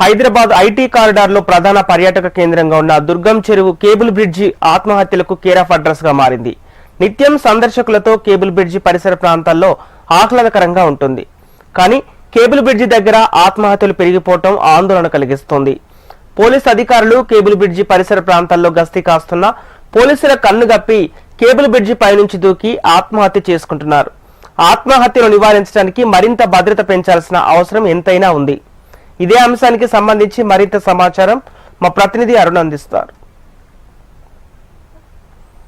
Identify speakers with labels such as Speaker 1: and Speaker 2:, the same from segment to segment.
Speaker 1: Hyderabad IT కారిడార్లో ప్రధాన పర్యాటక కేంద్రంగా ఉన్న దుర్గం చెరువు కేబుల్ బ్రిడ్జి ఆత్మహత్యలకు కేర్ ఆఫ్ అడ్రస్గా మారింది. నిత్యం సందర్శకులతో కేబుల్ బ్రిడ్జి పరిసర ప్రాంతాల్లో ఆహ్లాదకరంగా ఉంటుంది. కానీ కేబుల్ బ్రిడ్జి దగ్గర ఆత్మహత్యలు పెరిగిపోవటం ఆందోళన కలిగిస్తోంది. పోలీస్ అధికారులు కేబుల్ బ్రిడ్జి పరిసర ప్రాంతాల్లో గస్తీ కాస్తున్నా పోలీసుల కన్ను గప్పి కేబుల్ బ్రిడ్జి పైనుంచి దూకి ఆత్మహత్య చేసుకుంటున్నారు. ఆత్మహత్యను నివారించడానికి మరింత భద్రత పెంచాల్సిన అవసరం ఎంతైనా ఉంది. ఇదే అంశానికి సంబంధించి మరింత సమాచారం మా ప్రతినిధి అరుణ్ అందిస్తారు.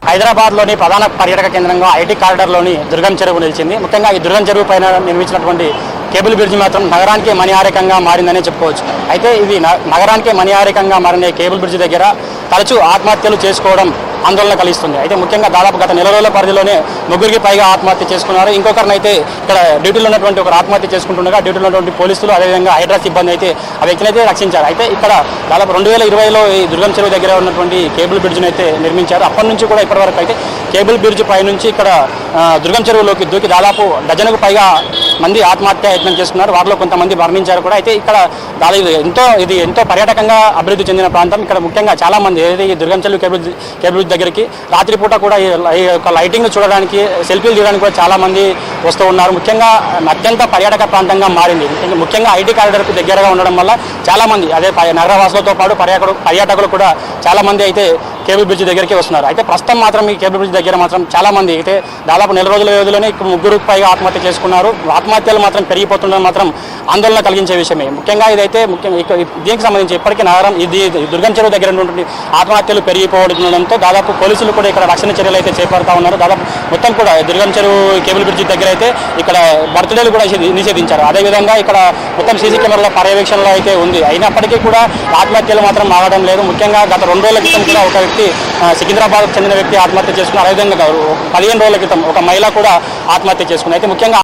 Speaker 2: హైదరాబాద్లోని ప్రధాన పర్యాటక కేంద్రంగా ఐటీ కారిడార్లోని దుర్గం చెరువు నిలిచింది. ముఖ్యంగా ఈ దుర్గం చెరువు పైన నిర్మించినటువంటి కేబుల్ బ్రిడ్జ్ మాత్రం నగరానికి మణిహారికంగా మారిందనే చెప్పుకోవచ్చు. అయితే ఇది నగరానికి మణిహారికంగా మారిన కేబుల్ బ్రిడ్జ్ దగ్గర తరచూ ఆత్మహత్యలు చేసుకోవడం ఆందోళన కలిగిస్తుంది. అయితే ముఖ్యంగా దాదాపు గత నెల రోజుల పరిధిలోనే ముగ్గురికి పైగా ఆత్మహత్య చేసుకున్నారు. ఇంకొకరినైతే ఇక్కడ డ్యూటీలో ఉన్నటువంటి ఒకరు ఆత్మహత్య చేసుకుంటుండగా డ్యూటీలో ఉన్నటువంటి పోలీసులు అదేవిధంగా హైడ్రా సిబ్బంది అయితే ఆ వ్యక్తిని అయితే రక్షించారు. అయితే ఇక్కడ దాదాపు రెండు వేల ఇరవైలో ఈ దుర్గం చెరువు దగ్గర ఉన్నటువంటి కేబుల్ బ్రిడ్జ్ని అయితే నిర్మించారు. అప్పటి నుంచి కూడా ఇప్పటివరకు అయితే కేబుల్ బ్రిడ్జ్ పై నుంచి ఇక్కడ దుర్గం చెరువులోకి దూకి దాదాపు డజన్కు పైగా మంది ఆత్మహత్య యత్నం చేసుకున్నారు వారిలో కొంతమంది మరణించారు కూడా. అయితే ఇక్కడ దాదాపు ఎంతో ఇది ఎంతో పర్యాటకంగా అభివృద్ధి చెందిన ప్రాంతం. ఇక్కడ ముఖ్యంగా చాలామంది ఏదైతే ఈ దుర్గం చెరువు కేబుల్ కేబుల్ దగ్గరికి రాత్రిపూట కూడా ఈ యొక్క లైటింగ్ చూడడానికి సెల్ఫీలు తీయడానికి కూడా చాలామంది వస్తూ ఉన్నారు. ముఖ్యంగా అత్యంత పర్యాటక ప్రాంతంగా మారింది. ముఖ్యంగా- ఐటీ కారిడార్కు దగ్గరగా ఉండడం వల్ల చాలామంది అదే ప- నగరవాసులతో పాటు పర్యాటకులు పర్యాటకులు కూడా చాలామంది అయితే కేబుల్ బ్రిడ్జ్ దగ్గరికి వస్తున్నారు. అయితే ప్రస్తుతం మాత్రం ఈ కేబుల్ బ్రిడ్జ్ దగ్గర మాత్రం చాలా మంది అయితే దాదాపు నెల రోజుల వ్యవధిలోనే ముగ్గురు పైగా ఆత్మహత్య చేసుకున్నారు. ఆత్మహత్యలు మాత్రం పెరిగిపోతుండడం మాత్రం ఆందోళన కలిగించే విషయమే. ముఖ్యంగా ఇదైతే ముఖ్యంగా దీనికి సంబంధించి ఇప్పటికీ నగరం ఇది దుర్గం చెరువు దగ్గర ఉన్నటువంటి ఆత్మహత్యలు పెరిగిపోవడంతో దాదాపు పోలీసులు కూడా ఇక్కడ రక్షణ చర్యలు అయితే చేపడతా ఉన్నారు. దాదాపు మొత్తం కూడా దుర్గం చెరువు కేబుల్ బ్రిడ్జ్ దగ్గర అయితే ఇక్కడ బర్త్డేలు కూడా నిషేధించారు. అదేవిధంగా ఇక్కడ మొత్తం సీసీ కెమెరాల పర్యవేక్షణలో అయితే ఉంది. అయినప్పటికీ కూడా ఆత్మహత్యలు మాత్రం ఆగడం లేదు. ముఖ్యంగా గత రెండు రోజుల క్రితం కూడా ఒక వ్యక్తి ఆ, సికింద్రాబాద్కు చెందిన వ్యక్తి ఆత్మహత్య చేసుకున్నారు అదేవిధంగా పదిహేను రోజుల క్రితం ఒక మహిళ కూడా ఆత్మహత్య చేసుకుంది అయితే ముఖ్యంగా